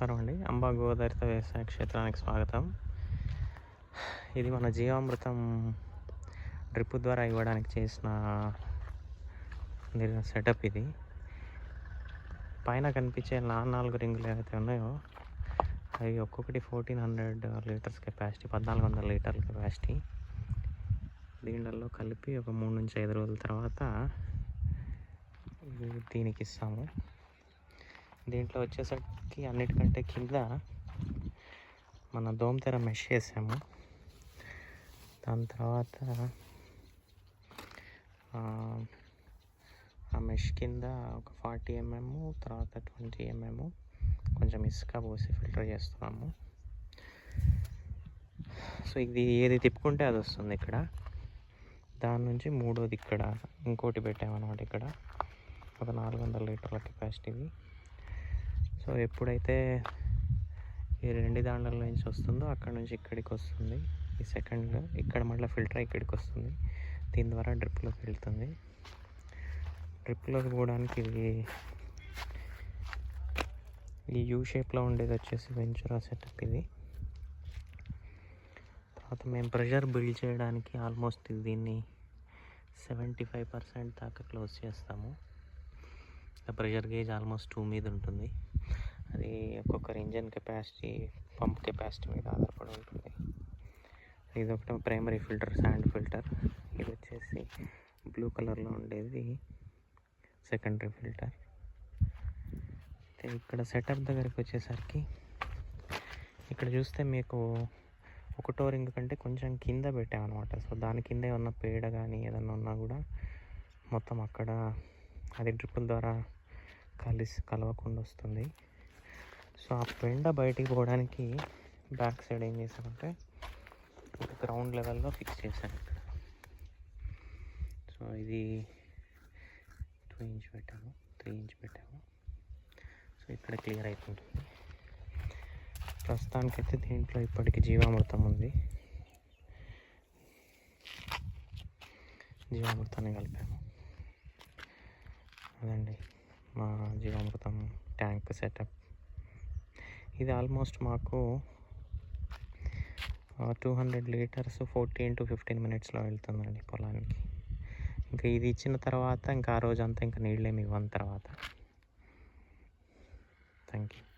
నమస్కారం అండి అంబా గోదావరిత వ్యవసాయ క్షేత్రానికి స్వాగతం. ఇది మన జీవామృతం డ్రిప్ ద్వారా ఇవ్వడానికి చేసిన సెటప్ ఇది. పైన కనిపించే నాలుగు నాలుగు రింగులు ఏవైతే ఉన్నాయో అవి ఒక్కొక్కటి ఫోర్టీన్ హండ్రెడ్ లీటర్స్ కెపాసిటీ పద్నాలుగు వందల లీటర్ల కెపాసిటీ దీనిలో కలిపి ఒక మూడు నుంచి ఐదు రోజుల తర్వాత దీనికి ఇస్తాము. దీంట్లో వచ్చేసరికి అన్నిటికంటే కింద మన దోమతెర మెష్ చేసాము. దాని తర్వాత ఆ, మెష్ కింద ఒక ఫార్టీ ఎంఎం తర్వాత ట్వంటీ ఎంఎం కొంచెం ఇసుక పోసి ఫిల్టర్ చేస్తున్నాము. సో ఇది ఏది తిప్పుకుంటే అది వస్తుంది ఇక్కడ. దాని నుంచి మూడోది ఇక్కడ ఇంకోటి పెట్టామన్నమాట ఇక్కడ. ఒక నాలుగు వందల లీటర్ల కెపాసిటీవి సో ఎప్పుడైతే ఈ రెండు దాండల నుంచి వస్తుందో అక్కడ నుంచి ఇక్కడికి వస్తుంది. ఈ సెకండ్ ఇక్కడ మళ్ళీ ఫిల్టర్ ఇక్కడికి వస్తుంది. దీని ద్వారా డ్రిప్లోకి వెళ్తుంది. డ్రిప్లోకి పోవడానికి ఇది ఈ యూ షేప్లో ఉండేది వచ్చేసి వెంచురా సెటప్ ఇది. తర్వాత మేము ప్రెషర్ బిల్డ్ చేయడానికి ఆల్మోస్ట్ దీన్ని సెవెంటీ ఫైవ్ పర్సెంట్ దాకా క్లోజ్ చేస్తాము. ప్రెషర్ గేజ్ ఆల్మోస్ట్ టూ మీద ఉంటుంది. అది ఒక్కొక్కరి ఇంజన్ కెపాసిటీ పంప్ కెపాసిటీ మీద ఆధారపడి ఉంటుంది. ఇది ఒకటి ప్రైమరీ ఫిల్టర్ శాండ్ ఫిల్టర్. ఇది వచ్చేసి బ్లూ కలర్లో ఉండేది సెకండరీ ఫిల్టర్. ఇక్కడ సెటప్ దగ్గరికి వచ్చేసరికి ఇక్కడ చూస్తే మీకు ఒకటో రింగ్ కంటే కొంచెం కింద పెట్టామన్నమాట. సో దాని కింద ఏమన్నా పేడ కానీ ఏదన్నా ఉన్నా కూడా మొత్తం అక్కడ అది డ్రిప్పుల ద్వారా కలిసి కలవకుండా వస్తుంది సో ఆ పెండ బయటికి పోవడానికి బ్యాక్ సైడ్ ఏం చేశానంటే ఒక గ్రౌండ్ లెవెల్లో ఫిక్స్ చేశాను సో ఇది టూ ఇంచ్ పెట్టాము త్రీ ఇంచ్ పెట్టాము సో ఇక్కడ క్లియర్ అయిపోతుంది. ప్రస్తుతానికైతే దీంట్లో ఇప్పటికి జీవామృతం ఉంది. జీవామృతాన్ని కలిపాము అదండి. మా జీవామృతం ట్యాంక్ సెటప్. ఇది ఆల్మోస్ట్ మాకు two hundred litres fourteen to fifteen మినిట్స్లో వెళ్తుందండి పొలానికి. ఇంకా ఇది ఇచ్చిన తర్వాత ఇంకా ఆ రోజంతా ఇంకా నీళ్ళేమి ఇవ్వని తర్వాత. Thank you